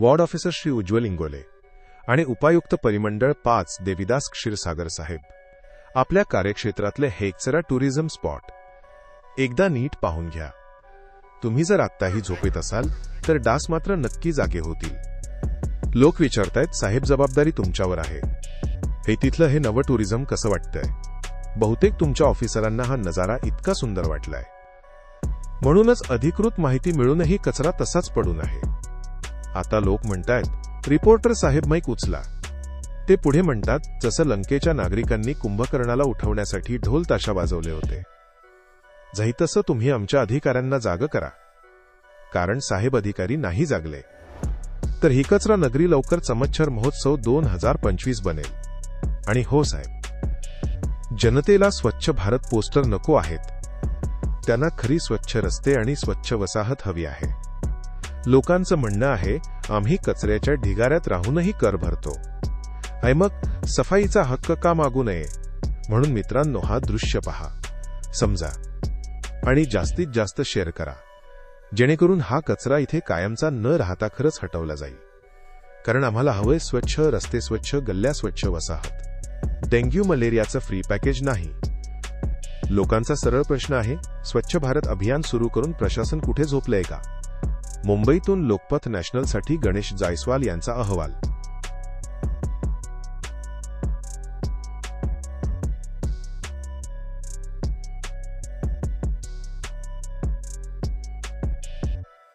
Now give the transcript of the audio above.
Ward officer Shri Ujjwal Ingole आणि उपायुक्त परिमंडळ पाच देविदास क्षीरसागर साहेब. आपल्या कार्यक्षेत्रातले हेक्सरा टुरिझम स्पॉट. एकदा नीट पाहून घ्या. तुम्ही जर आत्ताही झोपेत असाल तर डास मात्र नक्की जागे होतील. लोक विचारतायत साहेब जबाबदारी तुमच्यावर आहे. हे तिथलं हे नवं टुरिझम कसं वाटतंय? बहुतेक तुमच्या ऑफिसरांना हा नजारा इतका सुंदर वाटलाय. म्हणूनच अधिकृत माहिती मिळूनही कचरा तसाच पडून आहे. आता लोक म्हणतायत रिपोर्टर साहेब मैक उचला ते पुढे म्हणतात जसं लंकेच्या नागरिकांनी कुंभकर्णाला उठवण्यासाठी ढोल ताशा वाजवले होते. जही तसं तुम्ही आमच्या अधिकाऱ्यांना जाग करा. कारण साहेब अधिकारी नाही जागले. तर ही कचरा नगरी लवकर चमच्छर महोत्सव दोन हजार पंचवीस बनेल. आणि हो साहेब. जनतेला स्वच्छ भारत पोस्टर नको आहेत. त्यांना खरी स्वच्छ रस्ते आणि स्वच्छ वसाहत हवी आहे. लोकांचं म्हणणं आहे आम्ही कचऱ्याच्या ढिगाऱ्यात राहूनही कर भरतो. आणि मग सफाईचा हक्क का मागू नये? म्हणून मित्रांनो हा दृश्य पहा. समजा. आणि जास्तीत जास्त शेअर करा. जेणेकरून हा कचरा इथे कायमचा न राहता खरंच हटवला जाईल. कारण आम्हाला हवंय स्वच्छ रस्ते स्वच्छ गल्ल्या स्वच्छ वसाहत. डेंग्यू मलेरियाचं फ्री पॅकेज नाही. लोकांचा सरळ प्रश्न आहे स्वच्छ भारत अभियान सुरू करून प्रशासन कुठे झोपलंय का? मुंबईतून लोकपथ नॅशनलसाठी गणेश जायस्वाल यांचा अहवाल